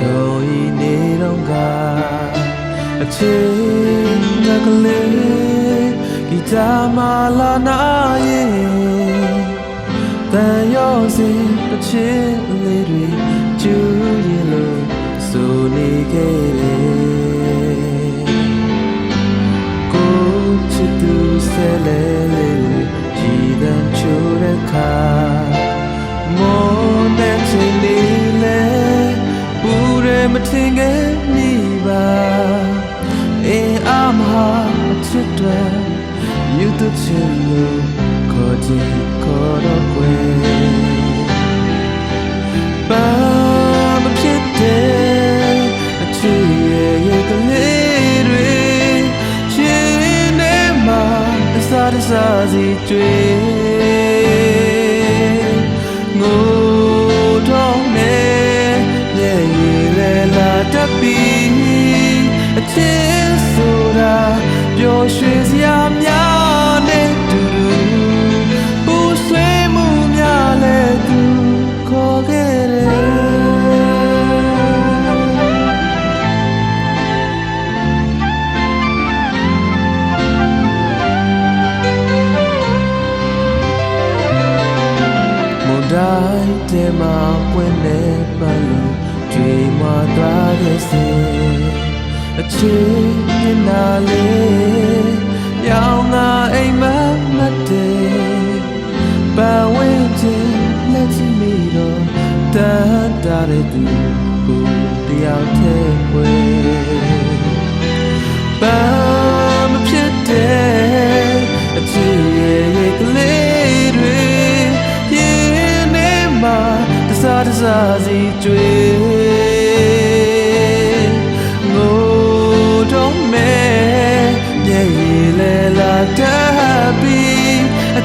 တော်ဤနေတော့ကအချင်းငါကလေးဂီတာမလာနာရဲ့တန်ရောစင်အချင်းလေးတွေကျူးရင်လို့ဆိုနေခဲ့တယ်ကိုချစ်သူဆဲလဲ ချစ်တယ်ယူတူချင်လို့ခေါ်ကြည့်ခေါ်တော့ကွယ်ပါမဖြစ်တဲ့အချစ်ရဲ့ရဲ့ကလေးတွေရှင်နေမှာအစားတစားစီကျွေး ပျော်ရွှင်စရာများနဲ့တူတူပူဆွေးမှုများလဲသူခေါ်ခဲ့တယ်မုန်တိုင်းတဲမှာပွင့်နေပါလို့ကျွေမသွားတဲ့စေ အချင်းမျက်နာလေးရောင်ငါအိမ်မမတ်တဲ့ပန်ဝင်းချင်းလက်ချမီတော့တန်တာတဲ့သူကိုတယောက်တည်းခွေပါမဖြစ်တဲ့အချစ်ရဲ့ရဲ့ကလေးတွေရင်နေမှာတစားတစားစီကျွေး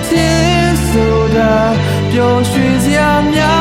တ်ပြီးအချင်းဆိုတာပျော်ရွှင်စရာများ